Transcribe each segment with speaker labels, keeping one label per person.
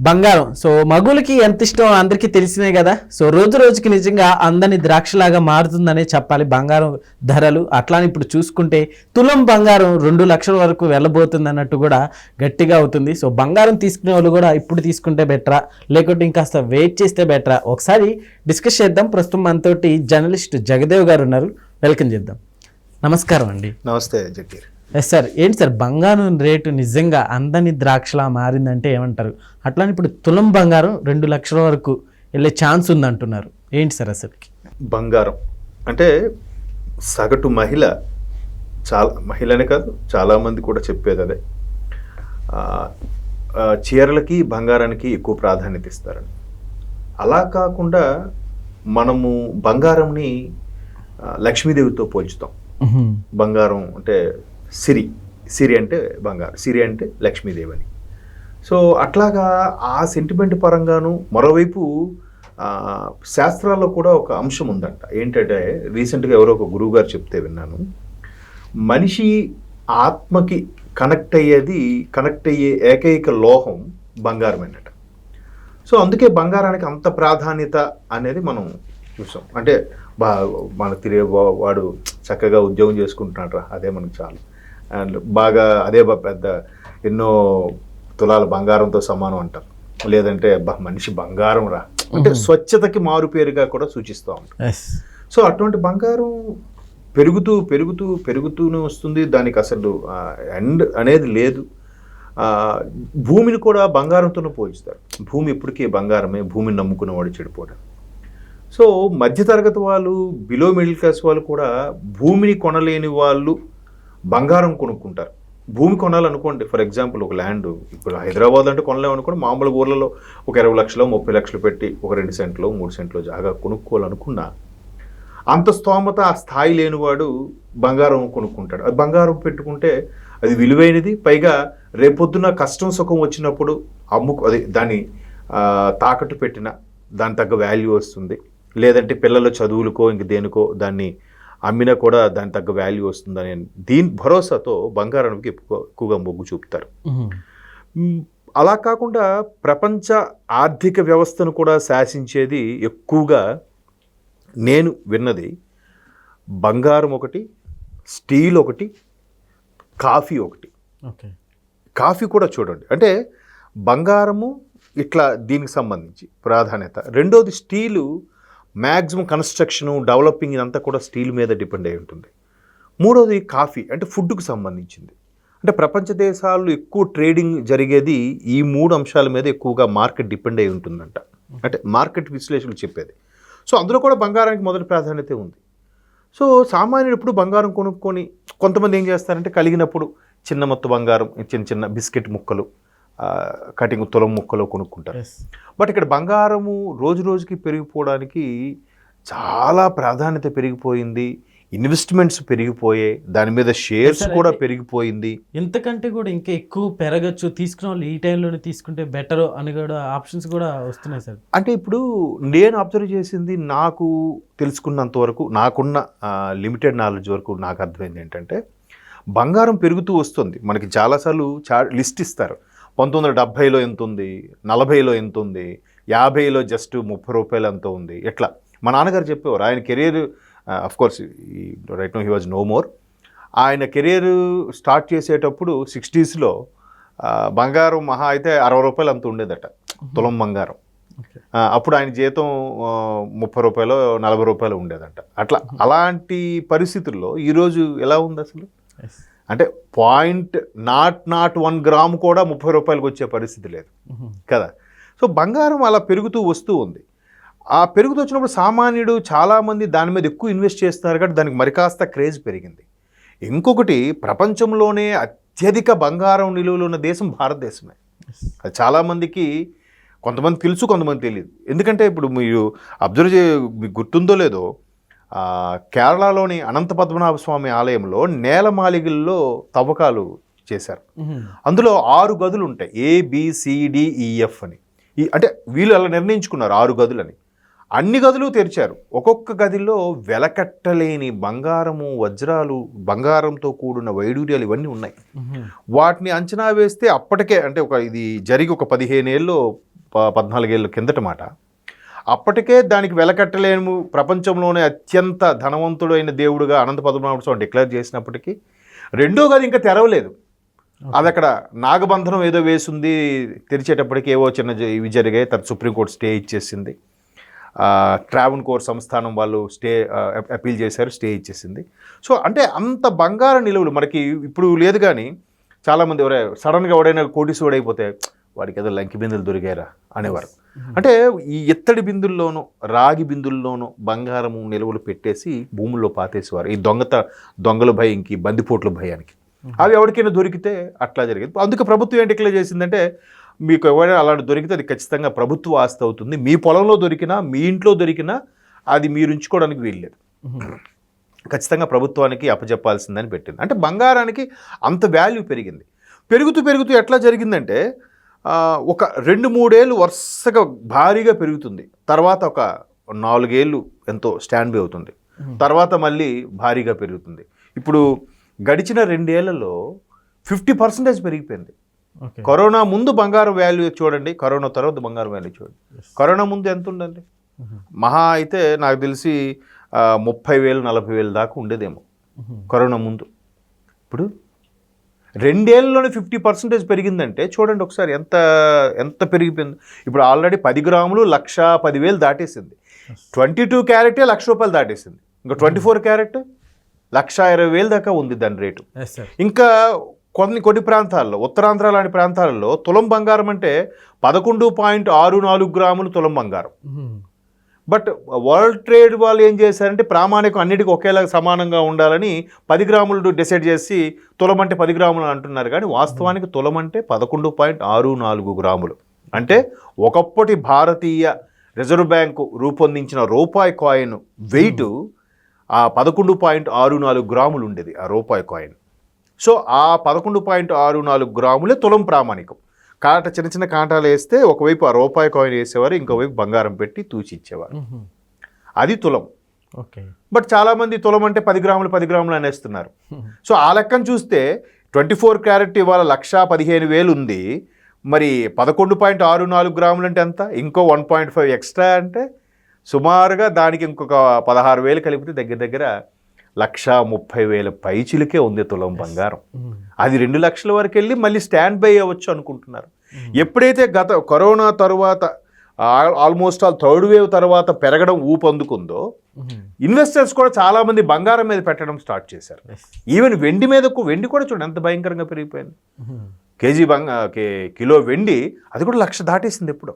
Speaker 1: బంగారం. సో మగులకి ఎంత ఇష్టం అందరికీ తెలిసినే కదా. సో రోజు రోజుకి నిజంగా అందని ద్రాక్షలాగా మారుతుందనే చెప్పాలి బంగారం ధరలు. అట్లానే ఇప్పుడు చూసుకుంటే తులం బంగారం రెండు లక్షల వరకు వెళ్ళబోతుంది అన్నట్టు కూడా గట్టిగా అవుతుంది. సో బంగారం తీసుకునే వాళ్ళు కూడా ఇప్పుడు తీసుకుంటే బెటరా? లేకుంటే ఇంకాస్త వెయిట్ చేస్తే బెటరా? ఒకసారి డిస్కస్ చేద్దాం. ప్రస్తుతం మనతోటి జర్నలిస్ట్ జగదేవ్ గారు ఉన్నారు. వెల్కమ్ చేద్దాం. నమస్కారం అండి.
Speaker 2: నమస్తే జగీర్.
Speaker 1: ఎస్ సార్ ఏంటి సార్? బంగారం రేటు నిజంగా అందని ద్రాక్షలా మారిందంటే ఏమంటారు? అట్లానే ఇప్పుడు తులం బంగారం రెండు లక్షల వరకు వెళ్ళే ఛాన్స్ ఉందంటున్నారు. ఏంటి సార్ అసలుకి
Speaker 2: బంగారం. అంటే సగటు మహిళ చాలా మహిళనే కాదు చాలామంది కూడా చెప్పేది అదే. చీరలకి బంగారానికి ఎక్కువ ప్రాధాన్యత ఇస్తారని. అలా కాకుండా మనము బంగారంని లక్ష్మీదేవితో పోల్చుతాం. బంగారం అంటే సిరి. సిరి అంటే బంగారం. సిరి అంటే లక్ష్మీదేవి అని సో అట్లాగా ఆ సెంటిమెంట్ పరంగాను మరోవైపు శాస్త్రాల్లో కూడా ఒక అంశం ఉందంట. ఏంటంటే రీసెంట్గా ఎవరో ఒక గురువు గారు చెప్తే విన్నాను. మనిషి ఆత్మకి కనెక్ట్ అయ్యేది కనెక్ట్ అయ్యే ఏకైక లోహం బంగారమేనట. సో అందుకే బంగారానికి అంత ప్రాధాన్యత అనేది మనం చూసాం. అంటే బా మన తిరిగే వాడు చక్కగా ఉద్యోగం చేసుకుంటున్నాడు అదే మనకు చాలు. అండ్ బాగా అదే బా పెద్ద ఎన్నో తులాల బంగారంతో సమానం అంటారు లేదంటే మనిషి బంగారం రా. అంటే స్వచ్ఛతకి మారు పేరుగా కూడా సూచిస్తూ ఉంటాం. సో అటువంటి బంగారం పెరుగుతూ పెరుగుతూ పెరుగుతూనే వస్తుంది. దానికి అసలు ఎండ్ అనేది లేదు. భూమిని కూడా బంగారంతోనే పోల్చుతారు భూమి ఇప్పటికీ బంగారమే. భూమిని నమ్ముకున్నవాడు చెడిపోవడం సో మధ్యతరగతి వాళ్ళు బిలో మిడిల్ క్లాస్ వాళ్ళు కూడా భూమిని కొనలేని వాళ్ళు బంగారం కొనుక్కుంటారు. భూమి కొనాలనుకోండి ఫర్ ఎగ్జాంపుల్ ఒక ల్యాండ్ ఇప్పుడు హైదరాబాద్ అంటే కొనలేమనుకోండి మామూలు ఊర్లలో ఒక ఇరవై లక్షలు ముప్పై లక్షలు పెట్టి ఒక రెండు సెంట్లు మూడు సెంట్లు జాగా కొనుక్కోవాలనుకున్నా అంత స్తోమత ఆ స్థాయి లేనివాడు బంగారం కొనుక్కుంటాడు. అది బంగారం పెట్టుకుంటే అది విలువైనది పైగా రేపొద్దున కష్టం సుఖం వచ్చినప్పుడు అమ్ముకు అది దాన్ని తాకట్టు పెట్టిన దాని తగ్గ వాల్యూ వస్తుంది. లేదంటే పిల్లల చదువులకో ఇంక దేనికో దాన్ని అమ్మినా కూడా దాని తగ్గ వాల్యూ వస్తుందని దీని భరోసాతో బంగారానికి ఎక్కువ ఎక్కువగా మొగ్గు చూపుతారు. అలా కాకుండా ప్రపంచ ఆర్థిక వ్యవస్థను కూడా శాసించేది ఎక్కువగా నేను విన్నది బంగారం ఒకటి స్టీల్ ఒకటి కాఫీ ఒకటి.
Speaker 1: ఓకే.
Speaker 2: కాఫీ కూడా చూడండి. అంటే బంగారము ఇట్లా దీనికి సంబంధించి ప్రాధాన్యత. రెండోది స్టీలు మ్యాక్సిమం కన్స్ట్రక్షను డెవలపింగ్ ఇదంతా కూడా స్టీల్ మీద డిపెండ్ అయి ఉంటుంది. మూడోది కాఫీ అంటే ఫుడ్కు సంబంధించింది. అంటే ప్రపంచ దేశాల్లో ఎక్కువ ట్రేడింగ్ జరిగేది ఈ మూడు అంశాల మీద ఎక్కువగా మార్కెట్ డిపెండ్ అయి ఉంటుందంట. అంటే మార్కెట్ విశ్లేషకులు చెప్పేది. సో అందులో కూడా బంగారానికి మొదటి ప్రాధాన్యత ఉంది. సో సామాన్యుడు ఎప్పుడు బంగారం కొనుక్కొని కొంతమంది ఏం చేస్తారంటే కలిగినప్పుడు చిన్న మొత్తం బంగారం చిన్న చిన్న బిస్కెట్ ముక్కలు కటింగ్ తులం ముక్కలు కొనుక్కుంటారు. బట్ ఇక్కడ బంగారము రోజు రోజుకి పెరిగిపోవడానికి చాలా ప్రాధాన్యత పెరిగిపోయింది. ఇన్వెస్ట్మెంట్స్ పెరిగిపోయాయి. దాని మీద షేర్స్ కూడా పెరిగిపోయింది.
Speaker 1: ఇంతకంటే కూడా ఇంకా ఎక్కువ పెరగచ్చు. తీసుకున్న వాళ్ళు ఈ టైంలోనే తీసుకుంటే బెటర్ అని కూడా ఆప్షన్స్ కూడా వస్తున్నాయి సార్
Speaker 2: అంటే ఇప్పుడు నేను అబ్జర్వ్ చేసింది నాకు తెలుసుకున్నంత వరకు నాకున్న లిమిటెడ్ నాలెడ్జ్ వరకు నాకు అర్థమైంది ఏంటంటే బంగారం పెరుగుతూ వస్తుంది. మనకి చాలాసార్లు చా లిస్ట్ ఇస్తారు. పంతొమ్మిది వందల డెబ్భైలో ఎంత ఉంది నలభైలో ఎంత ఉంది యాభైలో జస్ట్ ముప్పై రూపాయలు ఎంత ఉంది. ఎట్లా? మా నాన్నగారు చెప్పేవారు. ఆయన career of course right no he was no more ఆయన కెరీర్ స్టార్ట్ చేసేటప్పుడు సిక్స్టీస్లో బంగారం మహా అయితే అరవై రూపాయలు అంత ఉండేదట. తులం బంగారం. అప్పుడు ఆయన జీతం ముప్పై రూపాయలు నలభై రూపాయలు ఉండేదంట. అట్లా అలాంటి పరిస్థితుల్లో ఈరోజు ఎలా ఉంది అసలు? అంటే point nought nought one gram కూడా ముప్పై రూపాయలకు వచ్చే పరిస్థితి లేదు. కదా? సో బంగారం అలా పెరుగుతూ వస్తూ ఉంది. ఆ పెరుగుతూ వచ్చినప్పుడు సామాన్యుడు చాలామంది దాని మీద ఎక్కువ ఇన్వెస్ట్ చేస్తున్నారు కాబట్టి దానికి మరి కాస్త క్రేజ్ పెరిగింది. ఇంకొకటి ప్రపంచంలోనే అత్యధిక బంగారం నిలువలు ఉన్న దేశం భారతదేశమే. అది చాలామందికి కొంతమంది తెలుసు కొంతమంది తెలియదు. ఎందుకంటే ఇప్పుడు మీరు అబ్జర్వ్ చే మీకు గుర్తుందో లేదో కేరళలోని అనంత పద్మనాభ స్వామి ఆలయంలో నేలమాలిగల్లో తవ్వకాలు చేశారు. అందులో ఆరు గదులు ఉంటాయి. ఏ బిసిడిఈఎఫ్ అని. ఈ అంటే వీళ్ళు అలా నిర్ణయించుకున్నారు ఆరు గదులని. అన్ని గదులు తెరిచారు. ఒక్కొక్క గదిలో వెలకట్టలేని బంగారము వజ్రాలు బంగారంతో కూడిన వైడూర్యాలు ఇవన్నీ ఉన్నాయి. వాటిని అంచనా వేస్తే అప్పటికే అంటే ఒక ఇది జరిగి ఒక పదిహేను ఏళ్ళు ప- పద్నాలుగేళ్ళ కిందట మాట. అప్పటికే దానికి వెలకట్టలేము. ప్రపంచంలోనే అత్యంత ధనవంతుడైన దేవుడుగా అనంత పద్మనాభ స్వామి డిక్లేర్ చేసినప్పటికీ రెండో గది ఇంకా తెరవలేదు. అది అక్కడ నాగబంధనం ఏదో వేసింది తెరిచేటప్పటికి ఏవో చిన్న ఇవి జరిగాయి. తర్వాత సుప్రీంకోర్టు స్టే ఇచ్చేసింది. ట్రావెన్ కోర్ సంస్థానం వాళ్ళు స్టే అపీల్ చేశారు స్టే ఇచ్చేసింది. సో అంటే అంత బంగారు నిలువలు మనకి ఇప్పుడు లేదు కానీ చాలామంది ఎవరే సడన్గా ఎవడైనా కోటీశ్వరుడు అయిపోతే వాడికి ఏదో లంకి బిందులు దొరికారా అనేవారు. అంటే ఈ ఎత్తడి బిందుల్లోనూ రాగి బిందుల్లోనూ బంగారము నిలువలు పెట్టేసి భూముల్లో పాతేసేవారు. ఈ దొంగత దొంగల భయంకి బందిపోట్ల భయానికి. అవి ఎవరికైనా దొరికితే అట్లా జరిగింది. అందుకే ప్రభుత్వం ఏంటి డిక్లేర్ చేసిందంటే మీకు ఎవరైనా అలాంటి దొరికితే అది ఖచ్చితంగా ప్రభుత్వ ఆస్తి అవుతుంది. మీ పొలంలో దొరికినా మీ ఇంట్లో దొరికినా అది మీరు ఉంచుకోవడానికి వీల్లేదు. ఖచ్చితంగా ప్రభుత్వానికి అప్పచెప్పాల్సిందని పెట్టింది. అంటే బంగారానికి అంత వాల్యూ పెరిగింది. పెరుగుతూ పెరుగుతూ ఎట్లా జరిగిందంటే ఒక రెండు మూడేళ్ళు వరుసగా భారీగా పెరుగుతుంది. తర్వాత ఒక నాలుగేళ్ళు ఎంతో స్టాండ్ బై అవుతుంది తర్వాత మళ్ళీ భారీగా పెరుగుతుంది. ఇప్పుడు గడిచిన రెండేళ్ళలో ఫిఫ్టీ పర్సెంటేజ్ పెరిగిపోయింది. కరోనా ముందు బంగారం వాల్యూ చూడండి. కరోనా తర్వాత బంగారం వాల్యూ చూడండి. కరోనా ముందు ఎంత ఉండండి మహా అయితే నాకు తెలిసి ముప్పై వేలు నలభై వేలు దాకా ఉండేదేమో. కరోనా ముందు. ఇప్పుడు రెండేళ్ళలోనే ఫిఫ్టీ పర్సెంటేజ్ పెరిగిందంటే చూడండి ఒకసారి ఎంత ఎంత పెరిగిపోయింది. ఇప్పుడు ఆల్రెడీ పది గ్రాములు లక్ష పదివేలు దాటేసింది. ట్వంటీ టూ క్యారెటే లక్ష రూపాయలు దాటేసింది. ఇంకా ట్వంటీ ఫోర్ క్యారెట్ లక్ష ఇరవై వేలు దాకా ఉంది దాని రేటు. ఇంకా కొన్ని కొన్ని ప్రాంతాల్లో ఉత్తరాంధ్ర లాంటి ప్రాంతాలలో తులం బంగారం అంటే పదకొండు పాయింట్ ఆరు నాలుగు గ్రాములు తులం బంగారం. బట్ వరల్డ్ ట్రేడ్ వాళ్ళు ఏం చేశారంటే ప్రామాణికం అన్నిటికీ ఒకేలా సమానంగా ఉండాలని పది గ్రాములు డిసైడ్ చేసి తులమంటే పది గ్రాములు అంటున్నారు. కానీ వాస్తవానికి తులమంటే పదకొండు పాయింట్ ఆరు నాలుగు గ్రాములు. అంటే ఒకప్పటి భారతీయ రిజర్వ్ బ్యాంకు రూపొందించిన రూపాయి కాయిన్ వెయిట్ ఆ పదకొండు పాయింట్ ఆరు నాలుగు గ్రాములు ఉండేది ఆ రూపాయి కాయిన్. సో ఆ పదకొండు పాయింట్ ఆరు నాలుగు గ్రాములే తులం ప్రామాణికం. కాట చిన్న చిన్న కాంటాలు వేస్తే ఒకవైపు ఆ రూపాయి కాయిన్ వేసేవారు ఇంకోవైపు బంగారం పెట్టి తూచి ఇచ్చేవారు అది తులం.
Speaker 1: ఓకే.
Speaker 2: బట్ చాలామంది తులం అంటే పది గ్రాములు పది గ్రాములు అనేస్తున్నారు. సో ఆ లెక్కను చూస్తే ట్వంటీ ఫోర్ క్యారెట్ ఇవాళ లక్ష పదిహేను వేలు ఉంది. మరి పదకొండు పాయింట్ ఆరు నాలుగు గ్రాములు అంటే ఎంత? ఇంకో వన్ పాయింట్ ఫైవ్ ఎక్స్ట్రా అంటే సుమారుగా దానికి ఇంకొక పదహారు వేలు కలిపితే దగ్గర దగ్గర లక్ష ముప్పై వేల పైచిలకే ఉంది తులం బంగారం. అది రెండు లక్షల వరకు వెళ్ళి మళ్ళీ స్టాండ్ బై అవ్వచ్చు అనుకుంటున్నారు. ఎప్పుడైతే గత కరోనా తరువాత ఆల్మోస్ట్ ఆల్ థర్డ్ వేవ్ తర్వాత పెరగడం ఊపందుకుందో ఇన్వెస్టర్స్ కూడా చాలా మంది బంగారం మీద పెట్టడం స్టార్ట్ చేశారు. ఈవెన్ వెండి మీదకు వెండి కూడా చూడండి ఎంత భయంకరంగా పెరిగిపోయింది. కేజీ బంగా కే కిలో వెండి అది కూడా లక్ష దాటేసింది ఎప్పుడు.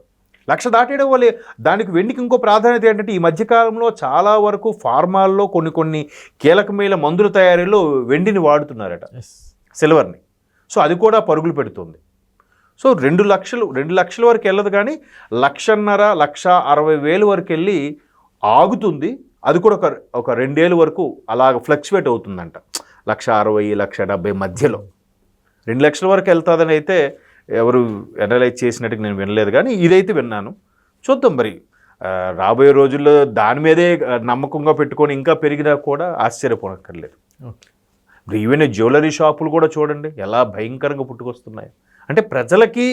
Speaker 2: లక్ష దాటేయడం వల్ల దానికి వెండికి ఇంకో ప్రాధాన్యత ఏంటంటే ఈ మధ్యకాలంలో చాలా వరకు ఫార్మాల్లో కొన్ని కొన్ని కీలకమైన మందుల తయారీలో వెండిని వాడుతున్నారట. సిల్వర్ని. సో అది కూడా పరుగులు పెడుతుంది. సో రెండు లక్షలు రెండు లక్షల వరకు వెళ్ళదు కానీ లక్షన్నర లక్ష అరవై వేలు వరకు వెళ్ళి ఆగుతుంది. అది కూడా ఒక ఒక రెండేళ్ళు వరకు అలాగ ఫ్లక్చువేట్ అవుతుందంట. లక్ష అరవై లక్ష డెబ్బై మధ్యలో. రెండు లక్షల వరకు వెళ్తుందని అయితే ఎవరు అనలైజ్ చేసినట్టు నేను వినలేదు కానీ ఇదైతే విన్నాను. చూద్దాం మరి. రాబోయే రోజుల్లో దాని మీదే నమ్మకంగా పెట్టుకొని ఇంకా పెరిగినా కూడా ఆశ్చర్యపోనక్కర్లేదు.
Speaker 1: ఓకే.
Speaker 2: ఈవెన్ జ్యువెలరీ షాపులు కూడా చూడండి ఎలా భయంకరంగా పుట్టుకొస్తున్నాయి. అంటే ప్రజలకి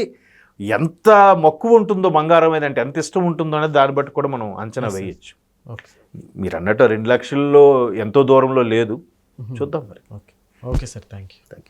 Speaker 2: ఎంత మక్కువ ఉంటుందో బంగారం మీద అంటే ఎంత ఇష్టం ఉంటుందో అనేది దాన్ని బట్టి కూడా మనం అంచనా వేయచ్చు.
Speaker 1: ఓకే
Speaker 2: మీరు అన్నట్టు రెండు లక్షల్లో ఎంతో దూరంలో లేదు. చూద్దాం మరి.
Speaker 1: Okay okay sir thank you